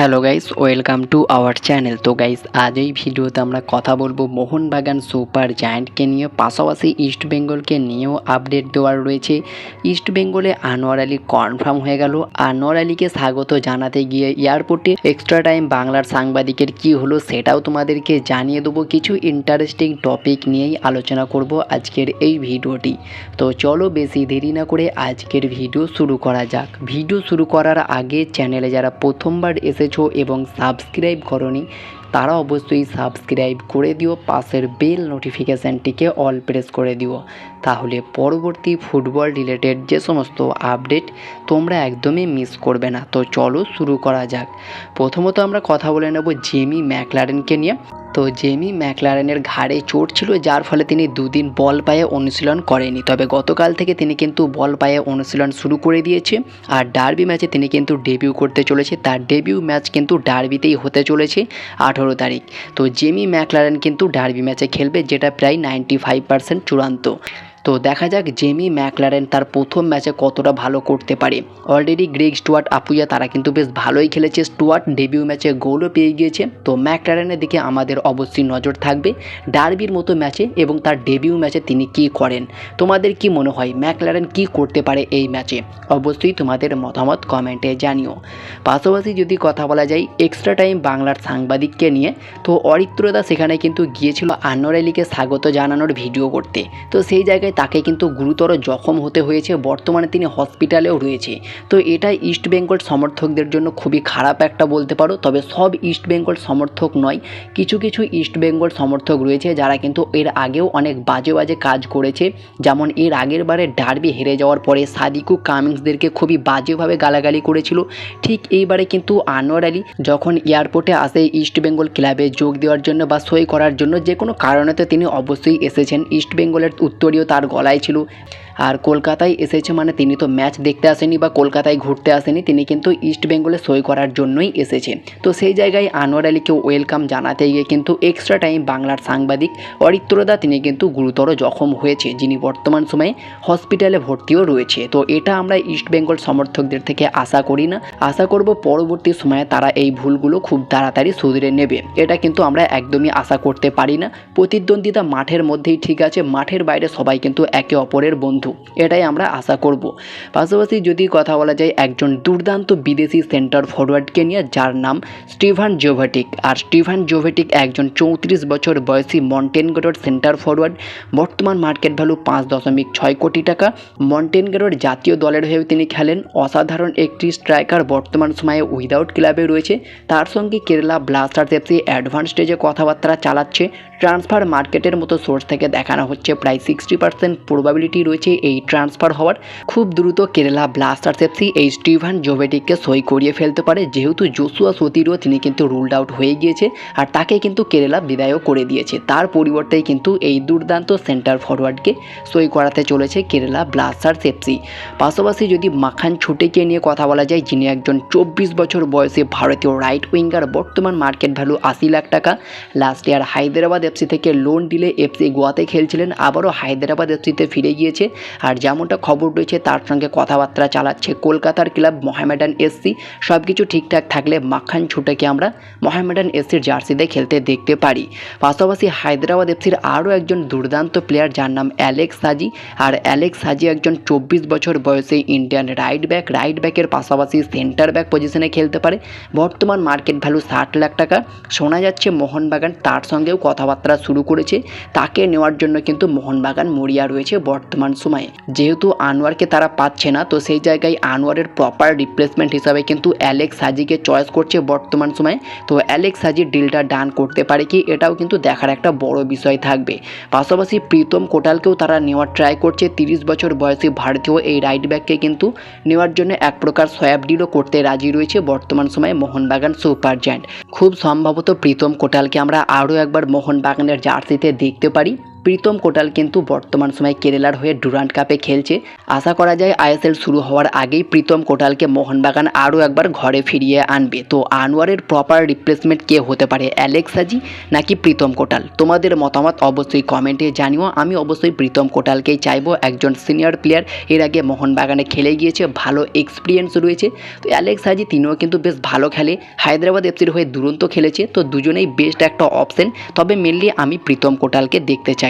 Hello guys, welcome to our channel. তো guys, আজ এই ভিডিওতে আমরা কথা বলব মোহনবাগান সুপার জায়ান্টকে নিয়ে, পাশাপাশি ইস্ট বেঙ্গলকে নিয়েও আপডেট দেওয়ার রয়েছে। ইস্ট বেঙ্গলে আনোয়ার আলী কনফার্ম হয়ে গেল। আনোয়ার আলীকে স্বাগত জানাতে গিয়ে এয়ারপোর্টে এক্সট্রা টাইম বাংলার সাংবাদিকের কি হলো সেটাও তোমাদেরকে জানিয়ে দেবো। কিছু ইন্টারেস্টিং টপিক নিয়েই আলোচনা করব আজকের এই ভিডিওটি। তো চলো বেশি দেরি না করে আজকের ভিডিও শুরু করা যাক। ভিডিও শুরু করার আগে চ্যানেলে যারা প্রথমবার এসেছ এবং সাবস্ক্রাইব করনি, তারা অবশ্যই সাবস্ক্রাইব করে দিও, পাশের বেল নোটিফিকেশানটিকে অল প্রেস করে দিও। তাহলে পরবর্তী ফুটবল রিলেটেড যে সমস্ত আপডেট তোমরা একদমই মিস করবে না। তো চলো শুরু করা যাক। প্রথমত আমরা কথা বলে নেব জেমি ম্যাকলারেনকে নিয়ে। তো জেমি ম্যাকলারেনের ঘাড়ে চোট ছিল, যার ফলে তিনি দুদিন বল পায়ে অনুশীলন করেনি তবে গতকাল থেকে তিনি কিন্তু বল পায়ে অনুশীলন শুরু করে দিয়েছে আর ডার্বি ম্যাচে তিনি কিন্তু ডেবিউ করতে চলেছে। তার ডেবিউ ম্যাচ কিন্তু ডার্বিতেই হতে চলেছে আঠেরো তারিখ। তো জেমি ম্যাকলারেন কিন্তু ডার্বি ম্যাচে খেলবে, যেটা প্রায় নাইনটি ফাইভ পার্সেন্ট চূড়ান্ত। তো দেখা যাক জেমি ম্যাকলারেন তার প্রথম ম্যাচে কতটা ভালো করতে পারে। অলরেডি গ্রেগ স্টুয়ার্ট, আপুয়া, তারা কিন্তু বেশ ভালোই খেলেছে। স্টুয়ার্ট ডেবিউ ম্যাচে গোলও পেয়ে গিয়েছে। তো ম্যাকলারেনের দিকে আমাদের অবশ্যই নজর থাকবে ডার্বির মতো ম্যাচে এবং তার ডেবিউ ম্যাচে তিনি কি করেন। তোমাদের কি মনে হয়, ম্যাকলারেন কি করতে পারে এই ম্যাচে? অবশ্যই তোমাদের মতামত কমেন্টে জানিও। পাশাপাশি যদি কথা বলা যায় এক্সট্রা টাইম বাংলার সাংবাদিককে নিয়ে, তো অরিত্রদা সেখানে কিন্তু গিয়েছিল আনোয়ার আলীকে স্বাগত জানানোর ভিডিও করতে। তো সেই জায়গায় তাকে কিন্তু গুরুতর জখম হতে হয়েছে। বর্তমানে তিনি হসপিটালেও রয়েছে। তো এটা ইস্ট বেঙ্গল সমর্থকদের জন্য খুবই খারাপ একটা বলতে পারো। তবে সব ইস্ট বেঙ্গল সমর্থক নয়, কিছু কিছু ইস্ট বেঙ্গল সমর্থক রয়েছে যারা কিন্তু এর আগেও অনেক বাজে বাজে কাজ করেছে। যেমন এর আগের বারে ডার্বি হেরে যাওয়ার পরে সাদিকু কামিংসদেরকে খুবই বাজেভাবে গালাগালি করেছিল। ঠিক এইবারে কিন্তু আনোয়ার আলী যখন এয়ারপোর্টে আসে ইস্ট বেঙ্গল ক্লাবে যোগ দেওয়ার জন্য বা সই করার জন্য, যে কোনো কারণে তো তিনি অবশ্যই এসেছেন। ইস্ট বেঙ্গলের উত্তরীয় তার গলায় ছিল। আর কলকাতায় এসেছে মানে তিনি তো ম্যাচ দেখতে আসেনি বা কলকাতায় ঘুরতে আসেনি, তিনি কিন্তু ইস্ট বেঙ্গলে সই করার জন্যই এসেছে। তো সেই জায়গায় আনোয়ার আলীকে ওয়েলকাম জানাতে গিয়ে কিন্তু এক্সট্রা টাইম বাংলার সাংবাদিক অরিত্রদা তিনি কিন্তু গুরুতর জখম হয়েছে, যিনি বর্তমান সময়ে হসপিটালে ভর্তিও রয়েছে। তো এটা আমরা ইস্ট বেঙ্গল সমর্থকদের থেকে আশা করি না। আশা করব পরবর্তী সময়ে তারা এই ভুলগুলো খুব তাড়াতাড়ি শুধরে নেবে। এটা কিন্তু আমরা একদমই আশা করতে পারি না। প্রতিদ্বন্দ্বিতা মাঠের মধ্যেই ঠিক আছে, মাঠের বাইরে সবাই কিন্তু একে অপরের বন্ধু। এটাই আমরা আশা করব। পাশাপাশি যদি কথা বলা যায়, একজন দুর্দান্ত বিদেশি সেন্টার ফরওয়ার্ডকে নিয়ে, যার নাম স্টিভান জোভেটিক। আর স্টিভান জোভেটিক একজন চৌত্রিশ বছর বয়সী মন্টেনগেরোর সেন্টার ফরওয়ার্ড বর্তমান মার্কেট ভ্যালু পাঁচ দশমিক ছয় কোটি টাকা। মন্টেনগেরোর জাতীয় দলের হয়েও তিনি খেলেন। অসাধারণ একটি স্ট্রাইকার বর্তমান সময়ে উইদাউট ক্লাবে রয়েছে। তার সঙ্গে কেরালা ব্লাস্টার্স এফসি অ্যাডভান্স স্টেজে কথাবার্তা চালাচ্ছে। ট্রান্সফার মার্কেটের মতো সোর্স থেকে দেখানো হচ্ছে। প্রায় সিক্সটি পার্সেন্ট প্রবাবিলিটি রয়েছে এই ট্রান্সফার হওয়ার খুব দ্রুত কেরালা ব্লাস্টার্স এফসি এই স্টিভান জোভেটিককে সই করিয়ে ফেলতে পারে। যেহেতু জোসুয়া সতিরও তিনি কিন্তু রুলড আউট হয়ে গিয়েছে আর তাকে কিন্তু কেরালা বিদায়ও করে দিয়েছে। তার পরিবর্তে কিন্তু এই দুর্দান্ত সেন্টার ফরওয়ার্ডকে সই করাতে চলেছে কেরালা ব্লাস্টার্স এফসি পাশাপাশি যদি মাখান ছুটেকে নিয়ে কথা বলা যায়, যিনি একজন চব্বিশ বছর বয়সে ভারতীয় রাইট উইঙ্গার বর্তমান মার্কেট ভ্যালু আশি লাখ টাকা। লাস্ট ইয়ার হায়দ্রাবাদ এফসি থেকে লোন ডিলে এফসি গোয়াতে খেলছিলেন, আবারও হায়দ্রাবাদ এফসিতে ফিরে গিয়েছে। আর যেমনটা খবর রয়েছে, তার সঙ্গে কথাবার্তা চালাচ্ছে কলকাতার ক্লাব মহামেডান এসসি। সব কিছু ঠিকঠাক থাকলে মাখান ছুটেকে আমরা মহামেডান এসসির জার্সিতে খেলতে দেখতে পারি। পাশাপাশি হায়দ্রাবাদ এফসির আরও একজন দুর্দান্ত প্লেয়ার যার নাম অ্যালেক্স সাজি। আর অ্যালেক্স সাজি একজন চব্বিশ বছর বয়সে ইন্ডিয়ান রাইট ব্যাক রাইট ব্যাকের পাশাপাশি সেন্টার ব্যাক পজিশনে খেলতে পারে। বর্তমান মার্কেট ভ্যালু ষাট লাখ টাকা। শোনা যাচ্ছে মোহনবাগান তার সঙ্গেও কথাবার্তা শুরু করেছে। তাকে নেওয়ার জন্য কিন্তু মোহনবাগান মরিয়া রয়েছে বর্তমান সময়ে যেহেতু আনোয়ারকে তারা পাচ্ছে না, তো সেই জায়গায় আনোয়ারের প্রপার রিপ্লেসমেন্ট হিসাবে কিন্তু অ্যালেক্স সাজিকে চয়েস করছে বর্তমান সময়ে। তো অ্যালেক্স সাজির ডিলটা ডান করতে পারে কি, এটাও কিন্তু দেখার একটা বড় বিষয় থাকবে। পাশাপাশি প্রীতম কোটালকেও তারা নেওয়ার ট্রাই করছে, তিরিশ বছর বয়সী ভারতীয় এই রাইট ব্যাককে কিন্তু নেওয়ার জন্য এক প্রকার সয়াব ডিলও করতে রাজি রয়েছে বর্তমান সময়ে মোহনবাগান সুপার জায়ান্ট খুব সম্ভবত প্রীতম কোটালকে আমরা আরও একবার মোহনবাগানের জার্সিতে দেখতে পারি। প্রীতম কোটাল কিন্তু বর্তমান সময়ে কেরালার হয়ে ডুরান্ট কাপে খেলছে। আশা করা যায় আইএসএল শুরু হওয়ার আগেই প্রীতম কোটালকে মোহনবাগান আরও একবার ঘরে ফিরিয়ে আনবে। তো আনোয়ারের প্রপার রিপ্লেসমেন্ট কে হতে পারে, অ্যালেক্স হাজি নাকি প্রীতম কোটাল? তোমাদের মতামত অবশ্যই কমেন্টে জানিও। আমি অবশ্যই প্রীতম কোটালকেই চাইব। একজন সিনিয়র প্লেয়ার এর আগে মোহনবাগানে খেলে গিয়েছে, ভালো এক্সপিরিয়েন্স রয়েছে। তো অ্যালেক্স হাজি তিনিও কিন্তু বেশ ভালো খেলে। হায়দ্রাবাদ এফসির হয়ে দুরন্ত খেলেছে। তো দুজনেই বেস্ট একটা অপশন তবে মেনলি আমি প্রীতম কোটালকে দেখতে চাই।